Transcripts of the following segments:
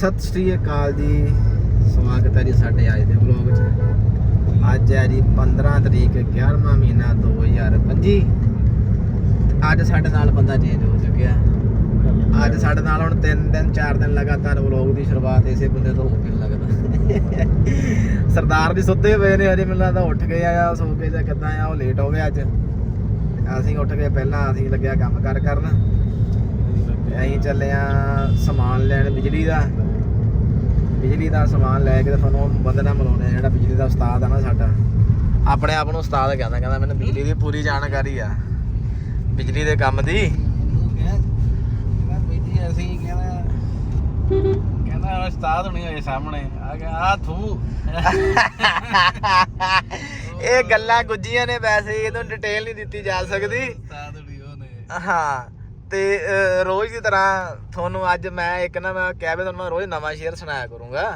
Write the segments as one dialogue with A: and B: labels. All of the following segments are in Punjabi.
A: ਸਤਿ ਸ਼੍ਰੀ ਅਕਾਲ ਜੀ। ਸਵਾਗਤ ਹੈ ਜੀ ਸਾਡੇ ਅੱਜ ਦੇ ਵਲੌਗ 'ਚ। ਅੱਜ ਹੈ ਜੀ 15 ਤਰੀਕ 11ਵਾਂ ਮਹੀਨਾ 2025 ਅੱਜ ਸਾਡੇ ਨਾਲ ਬੰਦਾ ਚੇਂਜ ਹੋ ਚੁੱਕਿਆ। ਅੱਜ ਸਾਡੇ ਨਾਲ ਹੁਣ 3 ਦਿਨ 4 ਦਿਨ ਲਗਾਤਾਰ ਵਲੌਗ ਦੀ ਸ਼ੁਰੂਆਤ ਇਸੇ ਬੰਦੇ ਤੋਂ ਹੋ ਕੇ ਲੱਗਦਾ। ਸਰਦਾਰ ਜੀ ਸੁੱਤੇ ਪਏ ਨੇ, ਹਜੇ ਮੈਨੂੰ ਲੱਗਦਾ ਉੱਠ ਗਏ ਆ ਸੋ ਕੇ ਜਾਂ ਕਿੱਦਾਂ ਆ, ਉਹ ਲੇਟ ਹੋ ਗਏ ਅੱਜ। ਅਸੀਂ ਉੱਠ ਗਏ ਪਹਿਲਾਂ, ਅਸੀਂ ਲੱਗਿਆ ਕੰਮ ਕਰ ਕਰਨ। ਤੇ ਅਸੀਂ ਚੱਲੇ ਆ ਸਮਾਨ ਲੈਣ ਬਿਜਲੀ ਦਾ। ਬਿਜਲੀ ਦਾ ਸਮਾਨ ਲੈ ਕੇ ਤੇ ਤੁਹਾਨੂੰ ਉਹ ਬੰਦੇ ਨਾਲ ਮਿਲਾਉਣੇ ਆ ਜਿਹੜਾ ਬਿਜਲੀ ਦਾ ਉਸਤਾਦ ਆ ਨਾ ਸਾਡਾ। ਆਪਣੇ ਆਪ ਨੂੰ ਉਸਤਾਦ ਕਹਿੰਦਾ ਕਹਿੰਦਾ ਮੈਨੂੰ ਬਿਜਲੀ ਦੀ ਪੂਰੀ ਜਾਣਕਾਰੀ ਆ। ਬਿਜਲੀ ਦੇ ਕੰਮ ਦੀ।
B: ਬੀਜੀ ਅਸੀਂ ਕਹਿੰਦਾ ਕਹਿੰਦਾ ਉਸਤਾਦ ਹੁਣੀ ਹੋਏ ਸਾਹਮਣੇ। ਆ ਗਿਆ ਆ ਥੂ
A: ਇਹ ਗੱਲਾਂ ਗੁੱਜੀਆਂ ਨੇ ਵੈਸੇ ਇਹਨੂੰ ਡਿਟੇਲ ਨਹੀਂ ਦਿੱਤੀ ਜਾ ਸਕਦੀ।
B: ਉਸਤਾਦ ਹੁਣੀ ਉਹਨੇ।
A: ਹਾਂ। ਤੇ ਰੋਜ਼ ਦੀ ਤਰ੍ਹਾਂ ਤੁਹਾਨੂੰ ਅੱਜ ਮੈਂ ਇੱਕ ਨਾ ਮੈਂ ਕਹਿ ਵੀ ਤੁਹਾਨੂੰ ਮੈਂ ਰੋਜ਼ ਨਵਾਂ ਸ਼ੇਅਰ ਸੁਣਾਇਆ ਕਰੂੰਗਾ।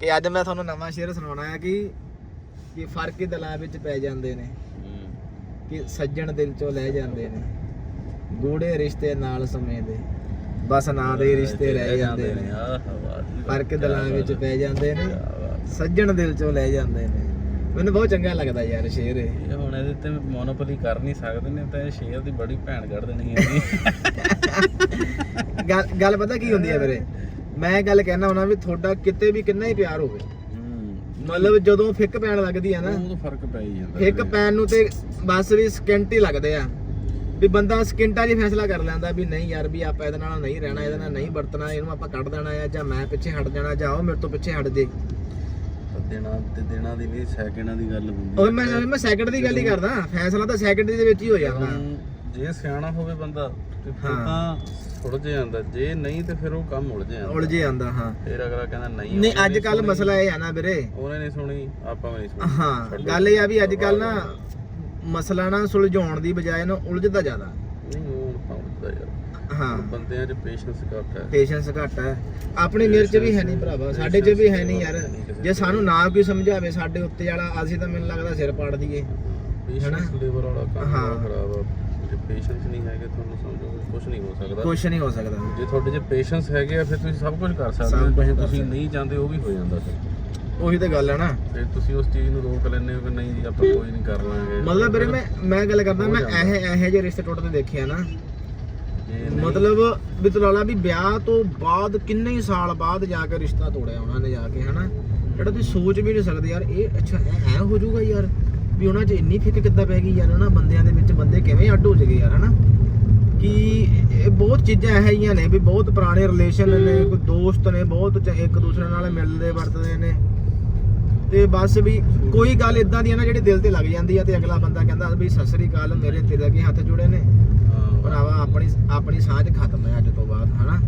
A: ਕਿ ਅੱਜ ਮੈਂ ਤੁਹਾਨੂੰ ਨਵਾਂ ਸ਼ੇਅਰ ਸੁਣਾਉਣਾ ਹੈ ਕਿ ਕਿ ਫ਼ਰਕ ਹੀ ਦਿਲਾਂ ਵਿੱਚ ਪੈ ਜਾਂਦੇ ਨੇ। ਕਿ ਸੱਜਣ ਦਿਲ ਚੋਂ ਲੈ ਜਾਂਦੇ ਨੇ। ਗੂੜੇ ਰਿਸ਼ਤੇ ਨਾਲ ਸਮੇਂ ਦੇ ਬਸ ਨਾਂ ਦੇ ਰਿਸ਼ਤੇ ਰਹਿ ਜਾਂਦੇ ਨੇ। ਫ਼ਰਕ ਦਿਲਾਂ ਵਿੱਚ ਪੈ ਜਾਂਦੇ ਨੇ। ਸੱਜਣ ਦਿਲ ਚੋਂ ਲੈ ਜਾਂਦੇ ਨੇ। ਮੈਨੂੰ ਬਹੁਤ ਚੰਗਾ ਲੱਗਦਾ ਯਾਰ ਸ਼ੇਰ ਇਹ।
B: ਇਹ ਹੁਣ ਇਹਦੇ ਤੇ ਮੋਨੋਪੋਲੀ ਕਰ ਨਹੀਂ ਸਕਦੇ ਨੇ ਤਾਂ ਇਹ ਸ਼ੇਅਰ ਦੀ ਬੜੀ ਭੈਣ ਕੱਢ ਦੇਣੀ ਹੈ
A: ਗੱਲ ਗੱਲ ਪਤਾ ਕੀ ਹੁੰਦੀ ਹੈ ਵੀਰੇ? ਮੈਂ ਗੱਲ ਕਹਿਣਾ ਹੁੰਦਾ ਵੀ ਤੁਹਾਡਾ ਕਿਤੇ ਵੀ ਕਿੰਨਾ ਹੀ ਪਿਆਰ ਹੋਵੇ। ਮਤਲਬ ਜਦੋਂ ਫਿੱਕ ਪੈਣ ਲੱਗਦੀ ਆ ਨਾ
B: ਉਹ ਤਾਂ ਫ਼ਰਕ ਪੈ ਹੀ ਜਾਂਦਾ
A: ਫਿੱਕ ਪੈਣ ਨੂੰ ਤੇ ਬਸ ਵੀ ਸਕਿੰਟ ਹੀ ਲੱਗਦੇ ਆ। ਵੀ ਬੰਦਾ ਸਕਿੰਟਾਂ 'ਚ ਹੀ ਫੈਸਲਾ ਕਰ ਲੈਂਦਾ ਵੀ ਨਹੀਂ ਯਾਰ ਵੀ ਆਪਾਂ ਇਹਦੇ ਨਾਲ ਨਹੀਂ ਰਹਿਣਾ ਇਹਦੇ ਨਾਲ ਨਹੀਂ ਵਰਤਣਾ ਇਹਨੂੰ ਆਪਾਂ ਕੱਢ ਦੇਣਾ ਆ ਜਾਂ ਮੈਂ ਪਿੱਛੇ ਹਟ ਜਾਣਾ ਜਾਂ ਉਹ ਮੇਰੇ ਤੋਂ ਪਿੱਛੇ ਹਟ ਜੇ।
B: ਦਿਨਾਂ ਤੇ ਦਿਨਾਂ ਦੀ ਨਹੀਂ ਸੈਕਿੰਡਾਂ ਦੀ ਗੱਲ ਹੁੰਦੀ
A: ਉਹ ਮੈਂ ਮੈਂ ਸੈਕਿੰਡ ਦੀ ਗੱਲ ਹੀ ਕਰਦਾ ਫੈਸਲਾ ਤਾਂ ਸੈਕਿੰਡ ਦੇ ਵਿੱਚ ਹੀ ਹੋ ਜਾਂਦਾ।
B: ਜੇ ਸਿਆਣਾ ਹੋਵੇ ਬੰਦਾ ਤੇ ਫਿਰ
A: ਹਾਂ।
B: ਤਾਂ ਉਲਝ ਜਾਂਦਾ। ਜੇ ਨਹੀਂ ਤੇ ਫਿਰ ਉਹ ਕੰਮ ਉਲਝ ਜਾਂਦਾ।
A: ਉਲਝੇ ਜਾਂਦਾ ਹਾਂ।
B: ਫਿਰ ਅਗਲਾ ਕਹਿੰਦਾ ਨਹੀਂ
A: ਨਹੀਂ
B: ਉਹਨੇ
A: ਅੱਜ ਕੱਲ
B: ਸੁਣੀ,
A: ਮਸਲਾ ਇਹ ਆ ਨਾ ਵੀਰੇ।
B: ਉਹਨੇ ਨਹੀਂ ਸੁਣੀ ਆਪਾਂ ਵੀ ਨਹੀਂ ਸੁਣੀ।
A: ਹਾਂ
B: ਛੱਡੋ।
A: ਗੱਲ ਇਹ ਆ ਵੀ ਅੱਜ ਕੱਲ ਨਾ ਮਸਲਾ ਨਾ ਸੁਲਝਾਉਣ ਦੀ ਬਜਾਏ ਨਾ ਉਲਝਦਾ ਜ਼ਿਆਦਾ
B: ਨਹੀਂ ਉਹ ਤਾਂ ਉਲਝਦਾ ਯਾਰ
A: ਹਾਂ।
B: ਬੰਦਿਆਂ 'ਚ ਪੇਸ਼ੈਂਸ ਘੱਟ ਹੈ।
A: ਪੇਸ਼ੈਂਸ ਘੱਟ ਹੈ। ਆਪਣੀ ਮੇਰੇ ਚ ਵੀ ਹੈ ਨਹੀਂ ਭਰਾਵਾ ਸਾਡੇ ਚ ਵੀ ਹੈ ਨਹੀਂ ਯਾਰ। ਜੇ ਸਾਨੂੰ ਨਾ ਕੋਈ ਸਮਝਾਵੇ ਸਾਡੇ ਉੱਤੇ ਵਾਲਾ ਅਸੀਂ ਤਾਂ ਮੈਨੂੰ ਲੱਗਦਾ ਸਿਰ ਪਾੜ ਦਈਏ।
B: ਪੇਸ਼ੈਂਸ ਲੈਵਲ ਵਾਲਾ ਕੰਮ। ਬੜਾ ਖਰਾਬ ਆ। ਜੇ ਪੇਸ਼ੈਂਸ ਨਹੀਂ ਹੈਗੇ ਤੁਹਾਨੂੰ ਸਮਝੋ ਕੁਝ ਨਹੀਂ ਹੋ ਸਕਦਾ।
A: ਕੁਝ ਨਹੀਂ ਹੋ ਸਕਦਾ।
B: ਜੇ ਤੁਹਾਡੇ 'ਚ ਪੇਸ਼ੈਂਸ ਹੈਗੇ ਆ ਫਿਰ ਤੁਸੀਂ ਸਭ ਕੁਝ ਕਰ ਸਕਦੇ ਹੋ। ਜੇ ਤੁਸੀਂ। ਨਹੀਂ ਚਾਹੁੰਦੇ ਉਹ ਵੀ ਹੋ ਜਾਂਦਾ
A: ਉਹੀ ਤਾਂ ਗੱਲ ਹੈ ਨਾ।
B: ਫਿਰ ਤੁਸੀਂ ਉਸ ਚੀਜ਼ ਨੂੰ ਰੋਕ ਲੈਂਦੇ ਹੋ ਕਿ ਨਹੀਂ ਜੀ ਆਪਾਂ ਕੋਈ ਨਹੀਂ ਕਰ ਲਾਂਗੇ।
A: ਮਤਲਬ ਵੀਰੇ ਮੈਂ ਮੈਂ ਗੱਲ ਕਰਦਾ ਮੈਂ
B: ਜਾਂਦਾ।
A: ਇਹ ਇਹੋ ਜਿਹੇ ਰਿਸ਼ਤੇ ਟੁੱਟਦੇ ਦੇਖੇ ਆ ਨਾ। ਮਤਲਬ ਵੀ ਤੂੰ ਵੀ ਵਿਆਹ ਤੋਂ ਬਾਅਦ ਕਿੰਨੇ ਹੀ ਸਾਲ ਬਾਅਦ ਜਾ ਕੇ ਰਿਸ਼ਤਾ ਤੋੜਿਆ ਉਹਨਾਂ ਨੇ ਜਾ ਕੇ, ਹਨਾ? ਜਿਹੜਾ ਤੁਸੀਂ ਸੋਚ ਵੀ ਨਹੀਂ ਸਕਦੇ ਯਾਰ, ਇਹ ਅੱਛਾ ਐ ਐ ਹੋ ਜਾਊਗਾ ਯਾਰ ਵੀ ਉਹਨਾਂ 'ਚ ਇੰਨੀ ਫਿੱਕ ਕਿੱਦਾਂ ਪੈ ਗਈ ਯਾਰ, ਹਨਾ? ਬੰਦਿਆਂ ਦੇ ਵਿੱਚ ਬੰਦੇ ਕਿਵੇਂ ਅੱਡ ਹੋ ਜਗੇ ਯਾਰ, ਹਨਾ? ਕਿ ਇਹ ਬਹੁਤ ਚੀਜ਼ਾਂ ਇਹੋ ਜਿਹੀਆਂ ਨੇ ਵੀ ਬਹੁਤ ਪੁਰਾਣੇ ਰਿਲੇਸ਼ਨ ਨੇ, ਕੋਈ ਦੋਸਤ ਨੇ ਬਹੁਤ ਇੱਕ ਦੂਸਰੇ ਨਾਲ ਮਿਲਦੇ, ਵਰਤਦੇ ਨੇ। ਤੇ ਬਸ ਵੀ ਕੋਈ ਗੱਲ ਇਦਾਂ ਦੀ ਹੈ ਨਾ, ਜਿਹੜੀ ਦਿਲ ਤੇ ਲੱਗ ਜਾਂਦੀ ਆ ਤੇ ਅਗਲਾ ਬੰਦਾ ਕਹਿੰਦਾ ਵੀ ਸਤਿ ਸ੍ਰੀ ਅਕਾਲ, ਮੇਰੇ ਤੇਰੇ ਅੱਗੇ ਹੱਥ ਜੁੜੇ ਨੇ। ਭਰਾਵਾ ਆਪਣੀ ਆਪਣੀ ਸਾਂਝ ਖਤਮ ਹੈ ਅੱਜ ਤੋਂ ਬਾਅਦ ਹਨਾ?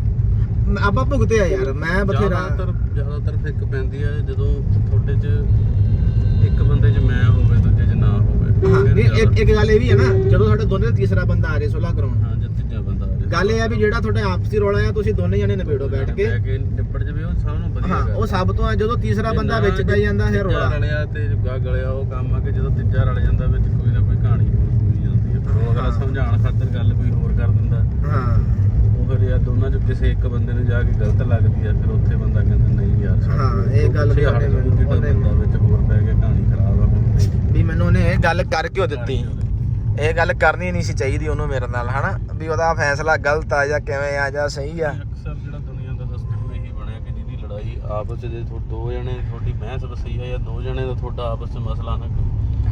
A: ਆਪਾਂ ਭੁਗਤੇ ਆ ਯਾਰ ਮੈਂ ਬਥੇਰਾ
B: ਜ਼ਿਆਦਾਤਰ ਜ਼ਿਆਦਾਤਰ ਫਿੱਕ ਪੈਂਦੀ ਹੈ ਜਦੋਂ ਤੁਹਾਡੇ 'ਚ ਇੱਕ ਬੰਦੇ 'ਚ ਮੈਂ ਹੋਵੇ ਦੂਜੇ 'ਚ ਨਾ ਹੋਵੇ।
A: ਹਾਂ ਇੱਕ ਗੱਲ ਇਹ ਵੀ ਹੈ ਨਾ ਜਦੋਂ ਤੁਹਾਡੇ ਦੋਨੇ ਦਾ ਤੀਸਰਾ ਬੰਦਾ ਆ ਜੇ ਸੁਲਾ ਕਰਾਉਣ
B: ਹਾਂ ਜੇ ਤੀਜਾ ਬੰਦਾ ਆ ਜਾਏ।
A: ਗੱਲ ਇਹ ਆ ਵੀ ਜਿਹੜਾ ਤੁਹਾਡੇ ਆਪਸੀ ਰੌਲਾ ਆ ਤੁਸੀਂ ਦੋਨੇ ਜਣੇ ਨਿਬੇੜੋ ਬੈਠ ਕੇ।
B: ਨਿਬੜ ਜਵੇ ਉਹ ਸਭ ਨੂੰ ਵਧੀਆ
A: ਹਾਂ ਉਹ ਸਭ ਤੋਂ ਆ ਜਦੋਂ ਤੀਸਰਾ ਬੰਦਾ ਵਿੱਚ ਪੈ ਜਾਂਦਾ ਫਿਰ ਰੌਲਾ।
B: ਰਲਿਆ ਤੇ ਗਾ ਗਲਿਆ ਉਹ ਕੰਮ ਆ ਕਿ ਜਦੋਂ ਤੀਜਾ ਰਲ ਜਾਂਦਾ ਵਿੱਚ ਕੋਈ ਨਾ ਕੋਈ ਕਹਾਣੀ ਹੋਰ ਹੋਈ ਹਾਂ। ਸਮਝਾਉਣ ਖਾਤਰ ਗੱਲ ਕੋਈ ਹੋਰ ਕਰ ਦਿੰਦਾ।
A: ਹਾਂ।
B: ਉਹ ਫਿਰ ਯਾਰ ਦੋਨਾਂ ਚੋਂ ਕਿਸੇ ਇੱਕ ਬੰਦੇ ਨੂੰ ਜਾ ਕੇ ਗਲਤ ਲੱਗਦੀ ਆ ਫਿਰ ਉੱਥੇ ਬੰਦਾ ਕਹਿੰਦਾ ਨਹੀਂ ਯਾਰ ਛੱਡ
A: ਹਾਂ,
B: ਦਿਓ।
A: ਇਹ ਗੱਲ ਵੀ ਉਹਨੇ
B: ਜਾਊ, ਜਿਹੜਾ
A: ਉਹਨੇ-
B: ਬੰਦਾ ਵਿੱਚ ਹੋਰ ਪੈ ਕੇ ਕਹਾਣੀ ਖਰਾਬ ਆ ਹੁਣ।
A: ਵੀ ਮੈਨੂੰ ਉਹਨੇ ਇਹ ਗੱਲ ਕਰ ਕਿਉਂ ਦਿੱਤੀ। ਇਹ ਗੱਲ ਕਰਨੀ ਨਹੀਂ ਸੀ ਚਾਹੀਦੀ ਉਹਨੂੰ ਮੇਰੇ ਨਾਲ ਹਨਾ? ਵੀ ਉਹਦਾ ਫੈਸਲਾ ਗਲਤ ਆ ਜਾਂ ਕਿਵੇਂ ਆ ਜਾਂ ਸਹੀ ਆ।
B: ਅਕਸਰ ਜਿਹੜਾ ਦੁਨੀਆ ਦਾ ਸਿਸਟਮ ਇਹੀ ਬਣਿਆ ਕਿ ਜਿਹਦੀ ਲੜਾਈ ਆਪਸ 'ਚ ਜੇ ਤੁਹਾ- ਦੋ ਜਣੇ ਤੁਹਾਡੀ ਬਹਿਸ ਵਸਈ ਆ ਜਾਂ ਦੋ ਜਣੇ ਦਾ ਤੁਹਾਡਾ ਆਪਸ 'ਚ ਮਸਲਾ ਨਾ ਕੋਈ।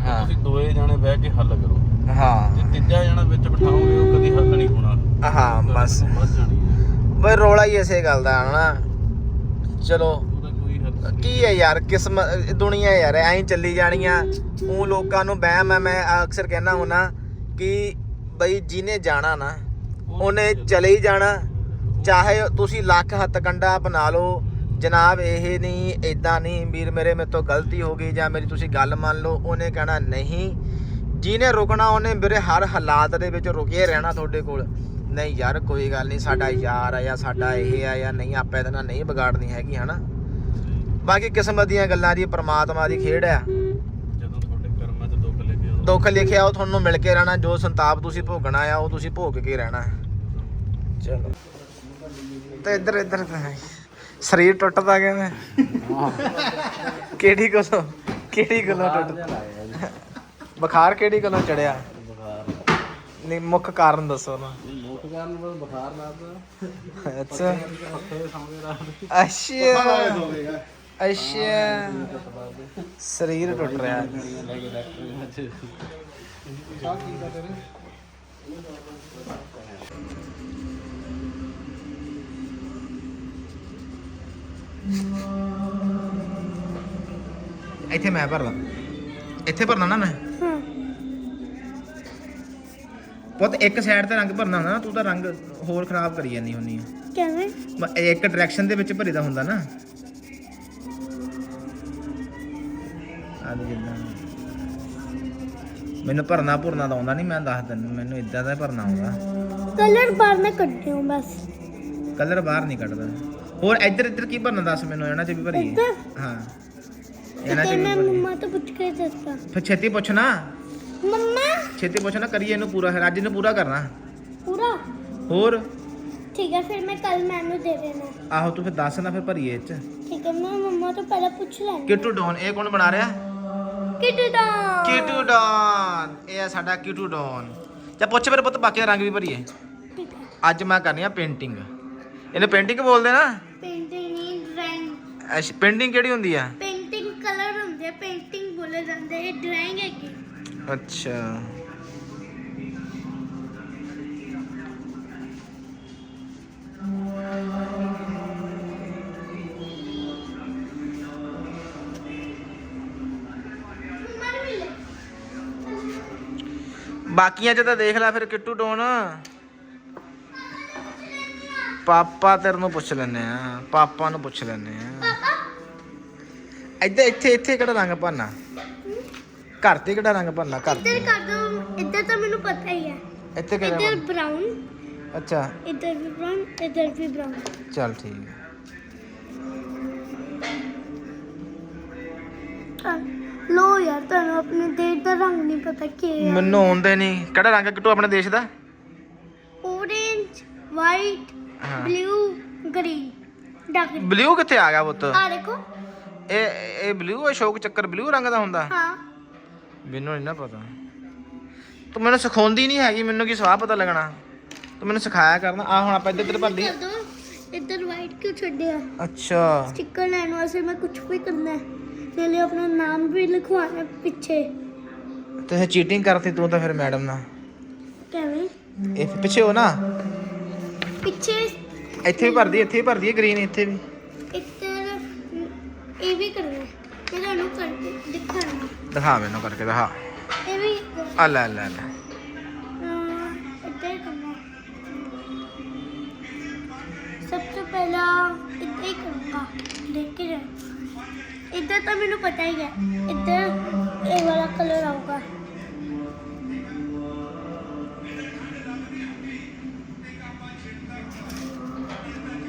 A: ਹਾਂ।
B: ਤੁਸੀਂ ਦੋਏ ਜਣੇ ਬਹਿ ਕੇ ਹੱਲ ਕਰੋ।
A: ਹਾਂ।
B: ਜੇ ਤੀਜਾ ਜਣਾ ਵਿੱਚ ਬਿਠਾਓਗੇ ਉਹ ਕਦੀ ਹੱਲ ਨਹੀਂ ਹੋਣਾ।
A: ਹਾਂ ਬਸ।
B: ਬਸ ਜਾਣੀ ਹੈ
A: ਬਈ ਰੋਲਾ ਹੀ ਇਸੇ ਗੱਲ ਦਾ ਹਨਾ। ਚਲੋ
B: ਉਹਦਾ ਕੋਈ ਹੱਲ ਨਹੀਂ।
A: ਕੀ ਹੈ ਯਾਰ ਕਿਸਮਤ ਦੁਨੀਆ ਯਾਰ ਐਂ ਚੱਲੀ ਜਾਣੀਆਂ। ਉਹ ਲੋਕਾਂ ਨੂੰ ਵਹਿਮ ਹੈ ਮੈਂ ਅਕਸਰ ਕਹਿਣਾ ਹੁਣਾ ਕਿ ਬਈ ਜਿਹਨੇ ਜਾਣਾ ਨਾ ਉਹਨੇ ਚਲੇ ਹੀ ਜਾਣਾ। ਚਾਹੇ ਤੁਸੀਂ ਲੱਖ ਹੱਥ ਕੰਡਾ ਬਣਾ ਲਓ ਜਨਾਬ ਇਹ ਨਹੀਂ ਇਦਾਂ ਨਹੀਂ ਵੀਰ ਮੇਰੇ ਮੇਰੇ ਤੋਂ ਗਲਤੀ ਹੋ ਗਈ ਜਾਂ ਮੇਰੀ ਤੁਸੀਂ ਗੱਲ ਮੰਨ ਲਓ ਉਹਨੇ ਕਹਿਣਾ ਨਹੀਂ। ਜਿਹਨੇ ਰੁਕਣਾ ਉਹਨੇ ਵੀਰੇ ਹਰ ਹਾਲਾਤ ਦੇ ਵਿੱਚ ਰੁਕੇ ਰਹਿਣਾ ਤੁਹਾਡੇ ਕੋਲ। ਨਹੀਂ ਯਾਰ ਕੋਈ ਗੱਲ ਨਹੀਂ ਸਾਡਾ ਯਾਰ ਆ ਜਾਂ ਸਾਡਾ ਇਹ ਆ ਜਾਂ ਨਹੀਂ ਆਪਾਂ ਇਹਦੇ ਨਾਲ ਨਹੀਂ ਵਿਗਾੜਨੀ ਹੈਗੀ ਹਨਾ? ਬਾਕੀ ਕਿਸਮਤ ਦੀਆਂ ਗੱਲਾਂ ਦੀ ਪ੍ਰਮਾਤਮਾ ਦੀ ਖੇਡ ਆ।
B: ਜਦੋਂ ਤੁਹਾਡੇ ਕਰਮਾਂ 'ਚ ਦੁੱਖ
A: ਲਿਖਿਆ ਉਹ ਤੁਹਾਨੂੰ ਮਿਲ ਕੇ ਰਹਿਣਾ ਜੋ ਸੰਤਾਪ ਤੁਸੀਂ ਭੋਗਣਾ ਆ ਉਹ ਤੁਸੀਂ ਭੋਗ ਕੇ ਰਹਿਣਾ। ਚਲੋ। ਤੇ ਇੱਧਰ ਇੱਧਰ ਸਰੀਰ ਟੁੱਟਦਾ ਕਿਵੇਂ? ਕਿਹੜੀ ਗੱਲੋਂ? ਕਿਹੜੀ ਗੱਲੋਂ ਟੁੱਟ ਬੁਖਾਰ ਕਿਹੜੀ ਗੱਲੋਂ ਚੜਿਆ? ਨਹੀਂ ਮੁੱਖ ਕਾਰਨ ਦੱਸੋ ਨਾ।
B: ਮੋਟ ਕਾਰਨ ਬਸ ਬੁਖਾਰ ਲੱਗਦਾ
A: ਅੱਛਾ। ਅੱਛਾ। ਅੱਛਾ। ਸਰੀਰ ਟੁੱਟ ਰਿਹਾ।
B: ਲੈ ਕੇ ਡਾਕਟਰ ਅੱਜ
A: ਇੱਥੇ ਮੈਂ ਭਰਦਾ ਇੱਥੇ ਭਰਨਾ ਨਾ ਮੈਂ।
C: ਹਾਂ।
A: ਪੁੱਤ ਇੱਕ ਸਾਈਡ ਤੇ ਰੰਗ ਭਰਨਾ ਹੁੰਦਾ ਨਾ ਤੂੰ ਤਾਂ ਰੰਗ ਹੋਰ ਖਰਾਬ ਕਰੀ ਜਾਂਦੀ ਹੁੰਨੀ ਆ।
C: ਕਿਵੇਂ?
A: ਬ- ਇੱਕ ਡਾਇਰੈਕਸ਼ਨ ਦੇ ਵਿੱਚ ਭਰੀਦਾ ਹੁੰਦਾ ਨਾ। ਜਿੱਦਾਂ ਮੈਨੂੰ ਭਰਨਾ ਭਰਨਾ ਤਾਂ ਆਉਂਦਾ ਨਹੀਂ ਮੈਂ ਦੱਸ ਦਿੰਦਾ ਮੈਨੂੰ ਇਦਾਂ ਦਾ ਭਰਨਾ ਆਉਂਦਾ।
C: ਕਲਰ ਬਾਹਰ ਨਾ ਕੱਢੇ ਹੋ ਬਸ।
A: ਕਲਰ ਬਾਹਰ ਨਹੀਂ ਕੱਢਦਾ। ਹੋਰ ਇੱਧਰ ਇੱਧਰ ਕੀ ਭਰਨਾ ਦੱਸ ਮੈਨੂੰ ਇਹਨਾਂ 'ਚ ਵੀ ਭਰੀਏ
C: ਇੱਧਰ?
A: ਹਾਂ। ਇਹਨਾਂ 'ਚ
C: ਤੇ
A: ਵੀ
C: ਮੈਂ
A: ਭਰੀਏ
C: ਮੰਮਾ ਤੋਂ ਪੁੱਛ ਕੇ ਦੱਸਦਾ।
A: ਫਿਰ ਛੇਤੀ ਪੁੱਛਣਾ
C: ਮੰਮਾ?
A: ਛੇਤੀ ਪੁੱਛਣਾ ਕਰੀਏ ਇਹਨੂੰ ਪੂਰਾ ਫਿਰ ਅੱਜ ਇਹਨੂੰ ਪੂਰਾ ਕਰਨਾ।
C: ਪੂਰਾ?
A: ਹੋਰ?
C: ਠੀਕ ਹੈ ਫਿਰ ਮੈਂ ਕੱਲ ਮੈਨੂੰ ਦੇ ਦੇਣਾ।
A: ਆਹੋ ਤੂੰ ਫਿਰ ਦੱਸ ਨਾ ਫਿਰ ਭਰੀਏ ਇਹ 'ਚ।
C: ਠੀਕ ਹੈ ਮੈਂ ਮੰਮਾ ਤੋਂ ਪਹਿਲਾਂ ਪੁੱਛ ਲੈਂਦੀ
A: ਕਿਟੂ ਡੌਨ ਇਹ ਕੌਣ ਬਣਾ ਰਿਹਾ?
C: ਕਿਟੂ ਦਾ
A: ਕਿਟੂ ਡੌਨ। ਇਹ ਆ ਸਾਡਾ ਕਿਟੂ ਡੌਨ। ਜਾਂ ਪੁੱਛ ਮੇਰੇ ਪੁੱਤ ਬਾਕੀ ਦਾ ਰੰਗ ਵੀ ਭਰੀਏ।
C: ਠੀਕ ਹੈ।
A: ਅੱਜ ਮੈਂ ਕਰਨੀ ਆ ਪੇਂਟਿੰਗ। ਇਹਨੂੰ ਪੇਂਟਿੰਗ ਬੋਲਦੇ ਨਾ।
C: ਪੇਂਟਿੰਗ ਨਹੀਂ ਡਰਾਇੰਗ
A: ਪੇਂਟਿੰਗ ਕਿਹੜੀ ਹੁੰਦੀ ਆ?
C: ਪੇਂਟਿੰਗ ਕਲਰ ਹੁੰਦੇ ਪੇਂਟਿੰਗ ਬੋਲੇ ਜਾਂਦੇ ਇਹ ਡਰਾਇੰਗ ਹੈਗੀ।
A: ਅੱਛਾ। ਬਾਕੀਆਂ ਚ ਤਾਂ ਦੇਖ ਲੈ ਫਿਰ ਕਿੱਟੂ ਡੌਨ ਪਾਪਾ ਤੇਰੇ ਨੂੰ ਪੁੱਛ ਲੈਨੇ ਆ ਪਾਪਾ ਨੂੰ ਪੁੱਛ ਲੈਨੇ ਆ।
C: ਪਾਪਾ?
A: ਇੱਧਰ ਇੱਥੇ ਇੱਥੇ ਕਿਹੜਾ ਰੰਗ ਭਰਨਾ? ਘਰ ਤੇ ਕਿਹੜਾ ਰੰਗ ਭਰਨਾ ਘਰ
C: ਇੱਧਰ ਕਰ ਦੋ ਇੱਧਰ ਤਾਂ ਮੈਨੂੰ ਪਤਾ ਹੀ ਹੈ
A: ਇੱਥੇ ਕਿਹੜਾ
C: ਇੱਧਰ? ਬ੍ਰਾਊਨ
A: ਅੱਛਾ।
C: ਇੱਧਰ ਵੀ ਬ੍ਰਾਊਨ ਇੱਧਰ ਵੀ ਬ੍ਰਾਊਨ
A: ਚੱਲ ਠੀਕ ਹੈ
C: ਲੋ ਯਾਰ ਤੁਹਾਨੂੰ ਆਪਣੇ ਦੇਸ਼ ਦਾ ਰੰਗ ਨਹੀਂ ਪਤਾ ਕੀ ਹੈ
A: ਮੈਨੂੰ ਆਉਂਦੇ ਨਹੀਂ। ਕਿਹੜਾ ਰੰਗ ਹੈ ਕਿੱਟੂ ਆਪਣੇ ਦੇਸ਼ ਦਾ?
C: Orange ਵਾਈਟ
A: ਹਾਂ।
C: ਬਲੂ ਗ੍ਰੀਨ ਡਾਰਕ
A: ਬਲੂ ਕਿੱਥੇ ਆ ਗਿਆ ਪੁੱਤ?
C: ਆ ਦੇਖੋ।
A: ਇਹ ਇਹ ਬਲੂ ਅਸ਼ੋਕ ਚੱਕਰ ਬਲੂ ਰੰਗ ਦਾ ਹੁੰਦਾ?
C: ਹਾਂ।
A: ਮੈਨੂੰ ਨਹੀਂ ਨਾ ਪਤਾ। ਤੂੰ ਮੈਨੂੰ ਸਿਖਾਉਂਦੀ ਨਹੀਂ ਹੈਗੀ ਮੈਨੂੰ ਕੀ ਸਵਾਹ ਪਤਾ ਲੱਗਣਾ? ਤੂੰ ਮੈਨੂੰ ਸਿਖਾਇਆ ਕਰਨਾ। ਆ ਹੁਣ ਆਪਾਂ ਇੱਧਰ ਇੱਧਰ
C: ਕਰ ਦੋ ਇੱਧਰ ਵਾਈਟ ਕਿਉਂ ਛੱਡਿਆ?
A: ਅੱਛਾ।
C: ਸਟicker ਲੈਣ ਵਾਸਤੇ ਮੈਂ ਕੁਝ ਵੀ ਕਰਨਾ ਹੈ। ਨਾਲੇ ਆਪਣਾ ਨਾਮ ਵੀ ਲਿਖਵਾਉਣਾ ਹੈ ਪਿੱਛੇ।
A: ਤੇ ਇਹ ਚੀਟਿੰਗ ਕਰਤੀ ਤੂੰ ਤਾਂ ਫਿਰ ਮੈਡਮ ਨਾਲ।
C: ਕਿਵੇਂ?
A: ਇਹ ਪਿੱਛੇ ਹੋ ਨਾ।
C: ਪਿੱਛੇ
A: ਇੱਥੇ ਵੀ ਭਰਦੀ ਇੱਥੇ ਵੀ ਭਰਦੀ ਹੈ ਗ੍ਰੀਨ ਇੱਥੇ ਵੀ।
C: ਇੱਧਰ ਇਹ ਵੀ ਕਰਨਾ ਹੈ। ਮੈਂ ਤੁਹਾਨੂੰ ਕਰਕੇ ਦਿਖਾਣਾ
A: ਦਿਖਾ ਮੈਨੂੰ ਕਰਕੇ ਦਿਖਾ।
C: ਇਹ ਵੀ
A: ਆ ਲੈ ਲੈ ਲੈ।
C: ਅਹ, ਇੱਧਰ ਕਰਨਾ ਹੈ। ਸਭ ਤੋਂ ਪਹਿਲਾਂ ਇੱਧਰ ਹੀ ਕਰੂੰਗਾ ਦੇਖ ਕੇ ਜਾ ਇੱਧਰ ਤਾਂ ਮੈਨੂੰ ਪਤਾ ਹੀ ਹੈ ਇੱਧਰ ਇਹ ਵਾਲਾ ਕਲਰ ਆਊਗਾ।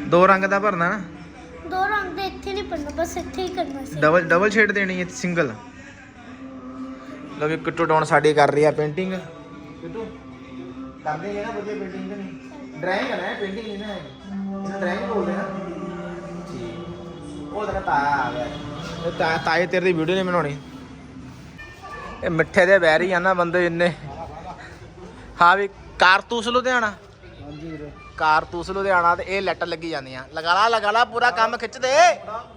A: ਦੋ ਰੰਗ ਦਾ ਭਰਨਾ ਨਾ?
C: ਦੋ ਰੰਗ ਦੇ ਇੱਥੇ ਨਹੀਂ ਪੜਨਾ ਬਸ ਇੱਥੇ ਹੀ ਕਰਨਾ ਸੀ।
A: ਡਬਲ ਡਬਲ ਸ਼ੇਡ ਦੇਣੀ ਹੈ ਸਿੰਗਲ ਲੋ ਵੀ ਕਿੱਟੂ ਡਾਉਣ ਸਾਡੀ ਕਰ ਰਹੀ ਆ ਪੇਂਟਿੰਗ ਕਿੱਟੂ ਕਰਦੇ ਹੈ ਨਾ ਵਧੀਆ ਪੇਂਟਿੰਗ ਨਹੀਂ। ਡਰਾਇੰਗ ਹੈ ਨਾ ਪੇਂਟਿੰਗ ਨਹੀਂ ਨਾ ਹੈ ਇਹਨੂੰ ਡਰਾਇੰਗ ਬੋਲਦੇ ਨਾ। ਠੀਕ। ਉਹ ਤਾਂ ਤਾਇਆ ਆ ਗਿਆ। ਇਹ ਤਾ- ਤਾਏ ਤੇਰੇ ਦੀ ਵੀਡੀਓ ਨਹੀਂ ਬਣਾਉਣੀ। ਇਹ ਮਿੱਠੇ ਦੇ ਬੈਰੀ ਆ ਨਾ ਬੰਦੇ ਇੰਨੇ। ਹਾਂ ਵੀ ਕਾਰਤੂਸ ਲੁਧਿਆਣਾ।
B: ਹਾਂਜੀ ਵੀਰੇ।
A: ਕਾਰਤੂਸ ਲੁਧਿਆਣਾ ਤੇ ਇਹ ਲੈਟ ਲੱਗੀ ਜਾਂਦੀਆਂ। ਲਗਾ ਲਾ ਲਗਾ ਲਾ ਪੂਰਾ ਕੰਮ ਖਿੱਚ ਦੇ।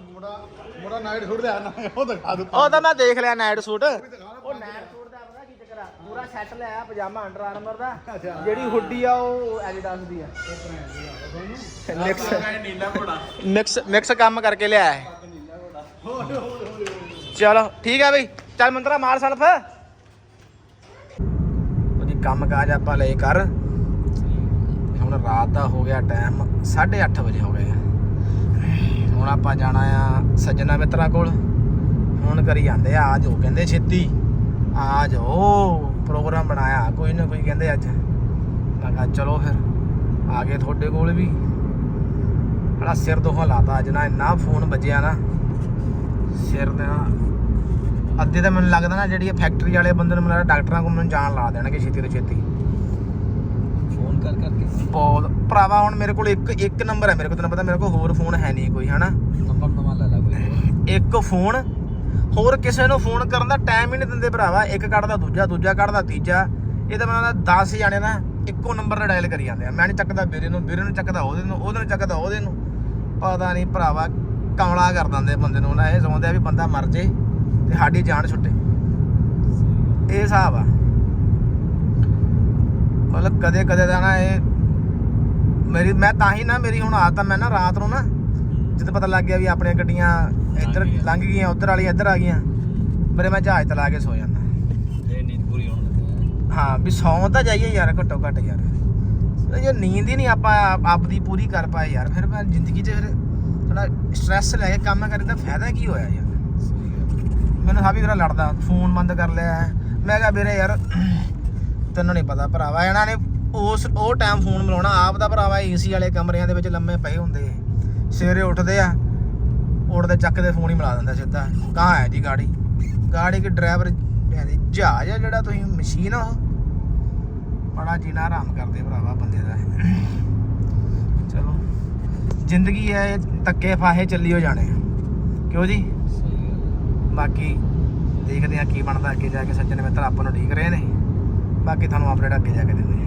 B: ਮੁੰਡਾ ਮੁੰਡਾ ਨਾਈਟ ਛੁੱਟ ਲਿਆ ਨਾ ਉਹ ਦਿਖਾ ਦੂ
A: ਉਹ ਤਾਂ ਮੈਂ ਦੇਖ ਲਿਆ ਨਾਈਟ ਸੂਟ। ਉਹ ਨਾਈਟ ਸੂਟ ਦਾ ਪਤਾ ਕੀ ਚੱਕਰ ਆ? ਪੂਰਾ ਸੈੱਟ ਲਿਆ ਪਜਾਮਾ ਅੰਡਰ ਆਰਮਰ ਦਾ। ਜਿਹੜੀ ਹੁੱਡੀ ਆ ਉਹ ਐਡੀਡਾਸ ਦੀ ਆ। ਮਿਕਸ ਮਿਕਸ ਮਿਕਸ ਕੰਮ ਕਰਕੇ ਲਿਆ ਹੈ ਚਲੋ ਠੀਕ ਆ ਬਈ। ਚੱਲ ਮੰਤਰਾ ਮਾਰ ਸਲਫ। ਉਹਦੀ ਕੰਮ ਕਾਜ ਆਪਾਂ ਲੈ ਕਰ। ਰਾਤ ਦਾ ਹੋ ਗਿਆ ਟਾਈਮ 8:30 ਵਜੇ ਹੋ ਗਏ। ਹੁਣ ਆਪਾਂ ਜਾਣਾ ਆ ਸੱਜਣਾ ਮਿੱਤਰਾਂ ਕੋਲ। ਹੁਣ ਕਰੀ ਜਾਂਦੇ ਆ ਆ ਜਾਓ, ਕਹਿੰਦੇ ਛੇਤੀ। ਆ ਜਾਓ ਪ੍ਰੋਗਰਾਮ ਬਣਾਇਆ, ਕੋਈ ਨਾ ਕੋਈ ਕਹਿੰਦੇ ਅੱਜ। ਮੈਂ ਕਿਹਾ ਚਲੋ ਫਿਰ, ਆ ਗਏ ਤੁਹਾਡੇ ਕੋਲ ਵੀ। ਬੜਾ ਸਿਰ ਦੁਖਾ ਲਾਤਾ ਅੱਜ ਨਾ, ਇੰਨਾ ਫੋਨ ਵੱਜਿਆ ਨਾ। ਸਿਰ ਦੇ ਅੱਧੇ ਤਾਂ ਮੈਨੂੰ ਲੱਗਦਾ ਨਾ, ਜਿਹੜੀ ਫੈਕਟਰੀ ਵਾਲੇ ਬੰਦੇ ਨੂੰ ਮੈਨੂੰ ਲੱਗਦਾ ਡਾਕਟਰਾਂ ਕੋਲ ਮੈਨੂੰ ਜਾਣ ਲਾ ਦੇਣਗੇ ਛੇਤੀ ਤੋਂ ਛੇਤੀ। ਬਹੁਤ। ਭਰਾਵਾ ਹੁਣ ਮੇਰੇ ਕੋਲ ਇੱਕ ਇੱਕ ਨੰਬਰ ਹੈ। ਮੇਰੇ ਕੋਲ ਤੈਨੂੰ ਪਤਾ ਮੇਰੇ ਕੋਲ ਹੋਰ ਫੋਨ ਹੈ ਨਹੀਂ ਕੋਈ ਹਨਾ?
D: ਨੰਬਰ ਨਵਾਂ ਲੈ ਲੈ ਕੋਈ।
A: ਇੱਕ ਫੋਨ। ਹੋਰ ਕਿਸੇ ਨੂੰ ਫੋਨ ਕਰਨ ਦਾ ਟਾਈਮ ਹੀ ਨਹੀਂ ਦਿੰਦੇ ਭਰਾਵਾ। ਇੱਕ ਕੱਢਦਾ ਦੂਜਾ ਦੂਜਾ ਕੱਢਦਾ ਤੀਜਾ। ਇਹ ਤਾਂ ਮੈਨੂੰ ਲੱਗਦਾ 10 ਜਾਣੇ ਨਾ ਇੱਕੋ ਨੰਬਰ ਨਾਲ ਡਾਇਲ ਕਰੀ ਜਾਂਦੇ ਆ। ਮੈਂ ਨਹੀਂ ਚੱਕਦਾ ਵੀਰੇ ਨੂੰ ਵੀਰੇ ਨੂੰ ਚੱਕਦਾ ਉਹਦੇ ਨੂੰ ਉਹਦੇ ਨੂੰ ਚੱਕਦਾ ਉਹਦੇ ਨੂੰ। ਪਤਾ ਨਹੀਂ ਭਰਾਵਾ ਕਮਲਾ ਕਰ ਦਿੰਦੇ ਬੰਦੇ ਨੂੰ। ਨਾ ਇਹ ਸੌਂਦੇ ਆ ਵੀ ਬੰਦਾ ਮਰ ਜੇ ਤੇ ਸਾਡੀ ਜਾਨ ਛੁੱਟੇ। ਇਹ ਹਿਸਾਬ ਆ। ਮਤਲਬ ਕਦੇ ਕਦੇ ਦਾ ਨਾ ਇਹ ਮੇਰੀ ਮੈਂ ਤਾਂ ਹੀ ਨਾ ਮੇਰੀ ਹੁਣ ਆਦਤ ਆ ਮੈਂ ਨਾ ਰਾਤ ਨੂੰ ਨਾ ਜਦੋਂ ਪਤਾ ਲੱਗ ਗਿਆ ਵੀ ਆਪਣੀਆਂ ਗੱਡੀਆਂ ਇੱਧਰ। ਲੰਘ ਗਈਆਂ ਉੱਧਰ ਵਾਲੀਆਂ ਇੱਧਰ ਆ ਗਈਆਂ ਮੇਰੇ ਮੈਂ ਜਹਾਜ਼ ਤੇ ਲਾ ਕੇ ਸੋ ਜਾਂਦਾ।
D: ਇਹ ਨੀਂਦ ਪੂਰੀ ਹੋਣ ਦਿੰਦੇ
A: ਹਾਂ ਵੀ ਸੌਂ ਤਾਂ ਜਾਈਏ ਯਾਰ ਘੱਟੋ ਘੱਟ ਯਾਰ। ਇਹ ਜੇ ਨੀਂਦ ਹੀ ਨਹੀਂ ਆਪਾਂ ਆਪ- ਆਪਦੀ ਪੂਰੀ ਕਰ ਪਾਏ ਯਾਰ ਫਿਰ ਮੈਂ ਜ਼ਿੰਦਗੀ 'ਚ ਫਿਰ ਥੋੜਾ ਸਟ੍ਰੈਸ ਲੈ ਕੇ ਕੰਮ ਕਰਨ ਦਾ ਫਾਇਦਾ ਕੀ ਹੋਇਆ ਯਾਰ? ਮੈਨੂੰ ਸਾਬੀ ਵੀਰਾ ਲੜਦਾ ਫੋਨ ਬੰਦ ਕਰ ਲਿਆ। ਮੈਂ ਕਿਹਾ ਵੀਰੇ ਯਾਰ ਤੈਨੂੰ ਨਹੀਂ ਪਤਾ ਭਰਾਵਾ ਇਹਨਾਂ ਨੇ ਉਸ ਉਹ ਟਾਈਮ ਫੋਨ ਮਿਲਾਉਣਾ, ਆਪ ਦਾ ਭਰਾਵਾ ਏਸੀ ਵਾਲੇ ਕਮਰਿਆਂ ਦੇ ਵਿੱਚ ਲੰਮੇ ਪਏ ਹੁੰਦੇ ਸਵੇਰੇ ਉੱਠਦੇ ਆ, ਉੱਠਦੇ ਚੱਕਦੇ ਫੋਨ ਹੀ ਮਿਲਾ ਦਿੰਦਾ ਸਿੱਧਾ। ਕਹਾਂ ਹੈ ਜੀ ਗਾੜੀ? ਗਾੜੀ ਕਿ ਡਰਾਈਵਰ ਕਹਿੰਦੇ, ਜਹਾਜ਼ ਆ ਜਿਹੜਾ ਤੁਸੀਂ ਮਸ਼ੀਨ ਆ ਉਹ? ਬੜਾ ਜੀਣਾ ਆਰਾਮ ਕਰਦੇ ਭਰਾਵਾ ਬੰਦੇ ਦਾ ਚਲੋ। ਜ਼ਿੰਦਗੀ ਹੈ, ਇਹ ਧੱਕੇ ਫਾਹੇ ਚੱਲੀ ਹੋ ਜਾਣੇ ਕਿਉਂ ਜੀ? ਬਾਕੀ ਦੇਖਦੇ ਆ ਕੀ ਬਣਦਾ, ਅੱਗੇ ਜਾ ਕੇ ਸੱਜਣ ਮਿੱਤਰ ਆਪਾਂ ਨੂੰ ਠੀਕ ਰਹੇ ਨੇ। ਬਾਕੀ ਤੁਹਾਨੂੰ ਅਪਡੇਟ ਅੱਗੇ ਜਾ ਕੇ ਦਿੰਦੇ